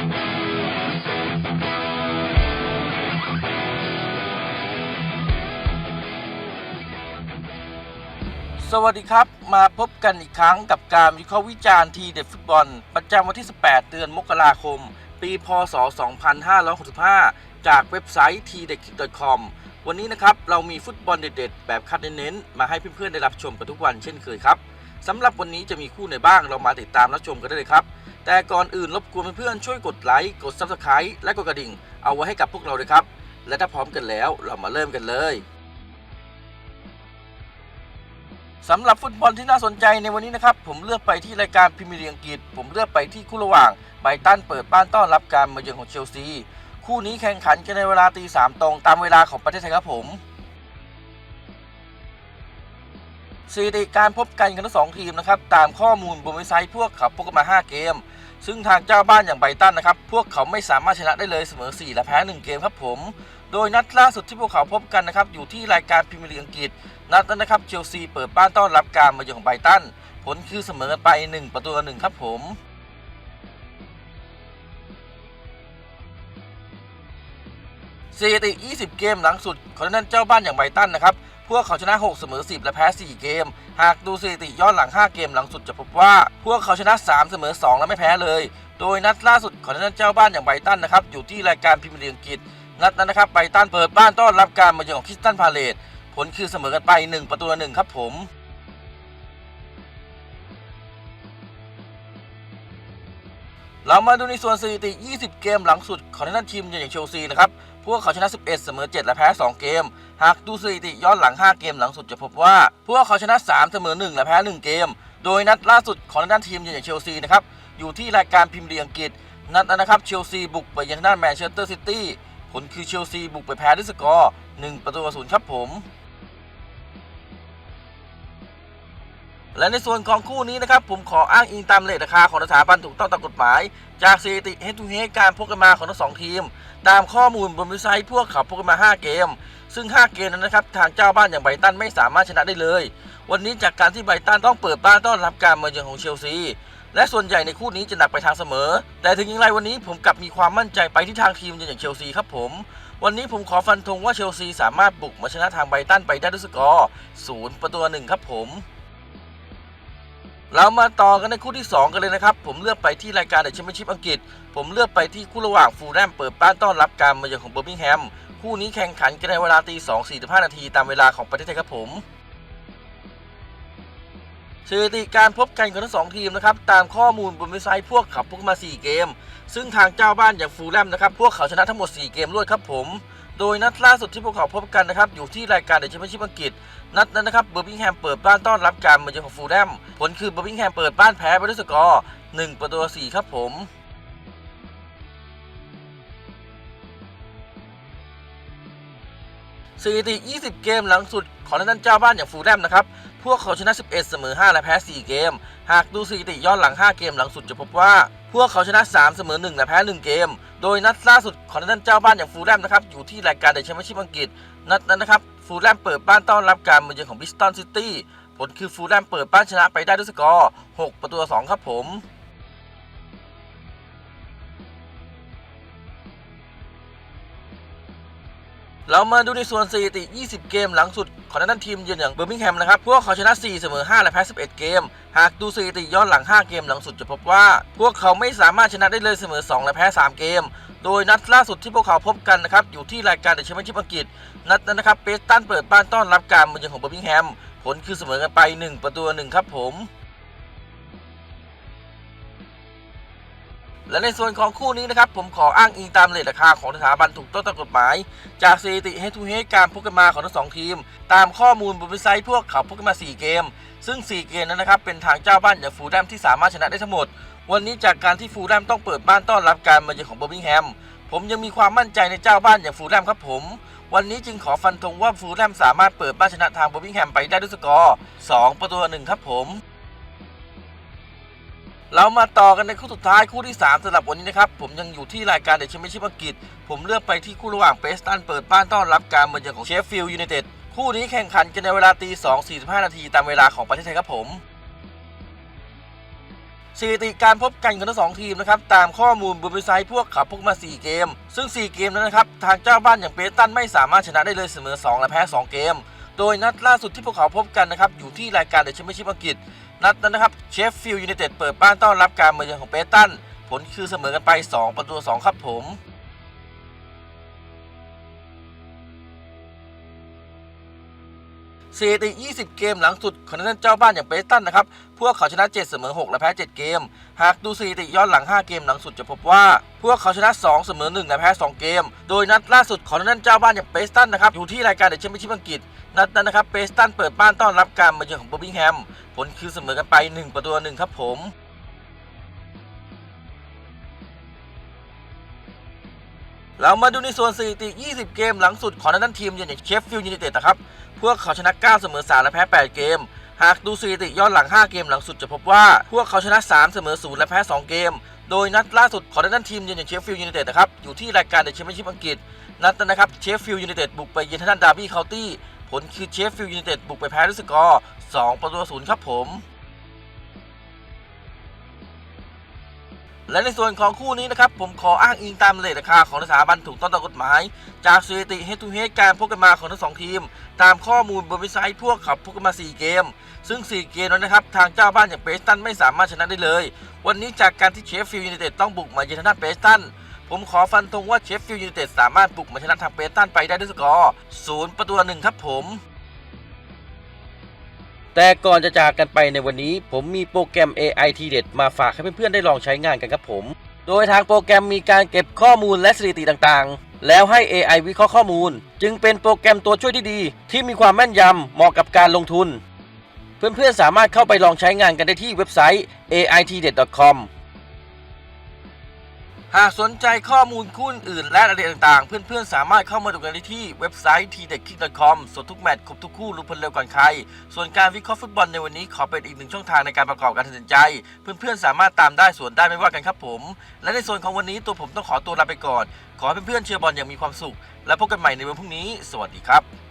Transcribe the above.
สวัสดีครับ มาพบกันอีกครั้งกับการวิเคราะห์วิจารณ์ทีเด็ดฟุตบอล ประจำวันที่ 18 เดือนมกราคม ปีพศ 2565 จากเว็บไซต์ t d e c c o m วันนี้นะครับ เรามีฟุตบอลเด็ดๆ แบบคัดเน้นๆ มาให้เพื่อนๆ ได้รับชมกันทุกวันเช่นเคยครับสำหรับวันนี้จะมีคู่ไหนบ้างเรามาติดตามรับชมกันได้เลยครับ แต่ก่อนอื่นรบกวนเพื่อนๆช่วยกดไลค์กด Subscribe และกดกระดิ่ง เอาไว้ให้กับพวกเราเลยครับ และถ้าพร้อมกันแล้วเรามาเริ่มกันเลยสำหรับฟุตบอลที่น่าสนใจในวันนี้นะครับ ผมเลือกไปที่รายการพรีเมียร์ลีกอังกฤษ ผมเลือกไปที่คู่ระหว่างไบตันเปิดบ้านต้อนรับการมาเยือนของเชลซี คู่นี้แข่งขันกันในเวลาตีสามตรงตามเวลาของประเทศไทยครับผม สถิติการพบกันของทั้งสองทีมนะครับตามข้อมูลบนเว็บไซต์พวกเขาพบกันมา 5 เกม ซึ่งทางเจ้าบ้านอย่างไบตันนะครับพวกเขาไม่สามารถชนะได้เลยเสมอ 4 และแพ้ 1 เกมครับผม โดยนัดล่าสุดที่พวกเขาพบกันนะครับอยู่ที่รายการพรีเมียร์ลีกอังกฤษ นัดนั้นนะครับเชลซีเปิดบ้านต้อนรับการมาเยือนของไบตันผลคือเสมอกันไป 1 ประตูต่อหนึ่งครับผมสถิติ 20 เกมหลังสุดของนั้นเจ้าบ้านอย่างไบตันนะครับ พวกเขาชนะ 6 เสมอ 10 และแพ้ 4 เกม หากดูสถิติย้อนหลัง 5 เกมหลังสุดจะพบว่า พวกเขาชนะ 3 เสมอ 2 และไม่แพ้เลย โดยนัดล่าสุดของนั้นเจ้าบ้านอย่างไบตันนะครับอยู่ที่รายการพรีเมียร์ลีกอังกฤษนัดนั้นนะครับไบตันเปิดบ้านต้อนรับการมาเยือนของคิสตันพาเลตผลคือเสมอกันไป 1 ประตูต่อหนึ่งครับผม เรามาดูในส่วนสถิติ 20 เกมหลังสุดของทางด้นทีมอย่างเชลซีนะครับ พวกเขาชนะ 11 เสมอ 7 และแพ้ 2 เกม หากดูสถิติย้อนหลัง 5 เกมหลังสุดจะพบว่า พวกเขาชนะ 3 เสมอ 1 และแพ้ 1 เกม โดยนัดล่าสุดของทางด้นทีมอย่างเชลซีนะครับ อยู่ที่รายการพรีเมียร์ลีกอังกฤษ นัดนั้นนะครับ เชลซีบุกไปยังทางด้านแมนเชสเตอร์ซิตี้ ผลคือเชลซีบุกไปแพ้ด้วยสกอร์ 1 ประตูต่อศูนย์ครับผม และในส่วนของคู่นี้นะครับผมขออ้างอิงตามเลทราคาของสถาบันถูกต้องตามกฎหมาย จากสถิติ head to head การพบกันมาของทั้งสองทีม ตามข้อมูลบนเว็บไซต์พวกเขาพบกันมา 5 เกม ซึ่ง 5 เกมนั้นนะครับทางเจ้าบ้านอย่างไบตันไม่สามารถชนะได้เลย วันนี้จากการที่ไบตันต้องเปิดบ้านต้อนรับการมาเยือนของเชลซีและส่วนใหญ่ในคู่นี้จะหนักไปทางเสมอ แต่ถึงอย่างไรวันนี้ผมกลับมีความมั่นใจไปที่ทางทีมอย่างเชลซีครับผม วันนี้ผมขอฟันธงว่าเชลซีสามารถบุกมาชนะทางไบตันไปได้ด้วยสกอร์ศูนย์ประตูหนึ่งครับผม เรามาต่อกันในคู่ที่ 2 กันเลยนะครับ ผมเลือกไปที่รายการเดอะแชมเปี้ยนชิพอังกฤษ ผมเลือกไปที่คู่ระหว่างฟูลแลมเปิดบ้านต้อนรับการมาเยือนของเบอร์มิงแฮม คู่นี้แข่งขันกันในเวลาตี2 45นาทีตามเวลาของประเทศไทยครับผมสถิติการพบกันของทั้งสองทีมนะครับตามข้อมูลบนเว็บไซต์พวกเขาพบมา 4 เกม ซึ่งทางเจ้าบ้านอย่างฟูลแลมนะครับพวกเขาชนะทั้งหมด 4 เกมรวดครับผม โดยนัดล่าสุดที่พวกเขาพบกันนะครับอยู่ที่รายการเดอะแชมเปี้ยนชิพอังกฤษ นัดนั้นนะครับเบอร์มิงแฮมเปิดบ้านต้อนรับการมาเยือนของฟูลแลมผลคือเบอร์มิงแฮมเปิดบ้านแพ้ไปด้วยสกอร์1ประตูต่อ4ครับผมสถิติ 20 เกมหลังสุด ของทางด้านเจ้าบ้านอย่างฟูลแลมนะครับ พวกเขาชนะ 11 เสมอ 5 และแพ้ 4 เกม หากดูสถิติย้อนหลัง 5 เกมหลังสุดจะพบว่า พวกเขาชนะ 3 เสมอ 1 และแพ้ 1 เกม โดยนัดล่าสุดของทางด้านเจ้าบ้านอย่างฟูลแลมนะครับอยู่ที่รายการเดอะแชมเปี้ยนชิพอังกฤษ นัดนั้นนะครับฟูลแลมเปิดบ้านต้อนรับการมาเยือนของบิสตันซิตี้ผลคือฟูลแลมเปิดบ้านชนะไปได้ด้วยสกอร์ 6 ประตูต่อ2ครับผม เรามาดูในส่วนสถิติ 20 เกมหลังสุดของด้านทีมเยือนอย่างเบอร์มิงแฮมนะครับ พวกเขาชนะ 4 เสมอ 5 และแพ้ 11 เกม หากดูสถิติย้อนหลัง 5 เกมหลังสุดจะพบว่า พวกเขาไม่สามารถชนะได้เลยเสมอ 2 และแพ้ 3 เกม โดยนัดล่าสุดที่พวกเขาพบกันนะครับ อยู่ที่รายการเดอะแชมเปี้ยนชิพอังกฤษ นัดนั้นนะครับเปสตันเปิดบ้านต้อนรับการมาเยือนของเบอร์มิงแฮม ผลคือเสมอกันไป 1 ประตูต่อหนึ่งครับผม และในส่วนของคู่นี้นะครับ ผมขออ้างอิงตามเลทราคาของสถาบันถูกต้องตามกฎหมาย จากสถิติ head to head การพบกันมาของทั้งสองทีม ตามข้อมูลบนเว็บไซต์พวกเขาพบกันมา 4 เกม ซึ่ง 4 เกมนั้นนะครับ เป็นทางเจ้าบ้านอย่างฟูลแลมที่สามารถชนะได้ทั้งหมด วันนี้จากการที่ฟูลแลมต้องเปิดบ้านต้อนรับการมาเยือนของเบอร์มิงแฮมผมยังมีความมั่นใจในเจ้าบ้านอย่างฟูลแลมครับผม วันนี้จึงขอฟันธงว่าฟูลแลมสามารถเปิดบ้านชนะทางเบอร์มิงแฮมไปได้ด้วยสกอร์2ประตูต่อหนึ่งครับผม เรามาต่อกันในคู่สุดท้ายคู่ที่ 3สำหรับวันนี้นะครับ ผมยังอยู่ที่รายการเดอะแชมเปี้ยนชิพอังกฤษ ผมเลือกไปที่คู่ระหว่างเปสตันเปิดบ้านต้อนรับการมาเยือนของเชฟฟิลด์ยูไนเต็ดคู่นี้แข่งขันกันในเวลาตี 2 45 นาทีตามเวลาของประเทศไทยครับผมสถิติการพบกันของทั้งสองทีมนะครับตามข้อมูลบนเว็บไซต์พวกขับพวกมา 4 เกม ซึ่ง 4 เกมนั้นนะครับทางเจ้าบ้านอย่างเปตันไม่สามารถชนะได้เลยเสมอ 2 และแพ้ 2 เกม โดยนัดล่าสุดที่พวกเขาพบกันนะครับอยู่ที่รายการเดอะแชมเปี้ยนชิพอังกฤษ นัดนั้นนะครับเชฟฟิลด์ยูไนเต็ดเปิดบ้านต้อนรับการมาเยือนของเปตันผลคือเสมอกันไป 2 ประตูต่อ2ครับผม สถิติ 20 เกมหลังสุดของนักเจ้าบ้านอย่างเปตันนะครับ พวกเขาชนะ 7 เสมอ 6 และแพ้ 7 เกม หากดูสถิติย้อนหลัง 5 เกมหลังสุดจะพบว่า พวกเขาชนะ 2 เสมอ 1 และแพ้ 2 เกม โดยนัดล่าสุดของนักเจ้าบ้านอย่างเปตันนะครับ อยู่ที่รายการเดอะแชมเปี้ยนชิพอังกฤษ นัดนั้นนะครับเปตันเปิดบ้านต้อนรับการมาเยือนของเบอร์มิงแฮม ผลคือเสมอกันไป 1 ประตูหนึ่งครับผมเรามาดูในส่วนสถิติ 20 เกมหลังสุดของนันทีมอย่างเชฟฟิลด์ยูไนเต็ดนะครับ พวกเขาชนะ9เสมอ3และแพ้ 8 เกม หากดูสถิติย้อนหลัง 5 เกมหลังสุดจะพบว่า พวกเขาชนะ 3 เสมอ0และแพ้ 2 เกม โดยนัดล่าสุดของด้านทีมอย่างเชฟฟิลด์ยูไนเต็ดนะครับอยู่ที่รายการเดอะแชมเปี้ยนชิพอังกฤษนัดนั้นนะครับเชฟฟิลด์ยูไนเต็ดบุกไปเยือนทางด้านดาร์บี้เคาน์ตี้ผลคือเชฟฟิลด์ยูไนเต็ดบุกไปแพ้ด้วยสกอร์2ประตูต่อศูนย์ครับผม และในส่วนของคู่นี้นะครับผมขออ้างอิงตามเลทราคาของสถาบันถูกต้องตามกฎหมาย จากสถิติ head to head การพบกันมาของทั้งสองทีม ตามข้อมูลบนเว็บไซต์พวกขับพบกันมา 4 เกม ซึ่ง 4 เกมนั้นนะครับ ทางเจ้าบ้านอย่างเปสตันไม่สามารถชนะได้เลย วันนี้จากการที่เชฟฟิลด์ยูไนเต็ดต้องบุกมาเยือนทางด้านเปสตันผมขอฟันธงว่าเชฟฟิลด์ยูไนเต็ดสามารถบุกมาชนะทางเปสตันไปได้ด้วยสกอร์ 0 ประตูต่อหนึ่งครับผม แต่ก่อนจะจากกันไปในวันนี้ ผมมีโปรแกรม AI ทีเด็ดมาฝากให้เพื่อนๆได้ลองใช้งานกันครับผม โดยทางโปรแกรมมีการเก็บข้อมูลและสถิติต่างๆ แล้วให้ AI วิเคราะห์ข้อมูล จึงเป็นโปรแกรมตัวช่วยที่ดี ที่มีความแม่นยำเหมาะกับการลงทุน เพื่อนๆสามารถเข้าไปลองใช้งานกันได้ที่เว็บไซต์ aitdet.com หากสนใจข้อมูลคู่อื่นและรายละเอียดต่างๆ เพื่อนๆ สามารถเข้ามาดูกันได้ที่เว็บไซต์ tdetkick.com สดทุกแมตช์ครบทุกคู่รู้ผลเร็วก่อนใคร ส่วนการวิเคราะห์ฟุตบอลในวันนี้ขอเป็นอีกหนึ่งช่องทางในการประกอบการตัดสินใจ เพื่อนๆ สามารถตามได้ส่วนได้ไม่ว่ากันครับผม และในส่วนของวันนี้ตัวผมต้องขอตัวลาไปก่อน ขอให้เพื่อนๆเชียร์บอลอย่างมีความสุข และพบกันใหม่ในวันพรุ่งนี้ สวัสดีครับ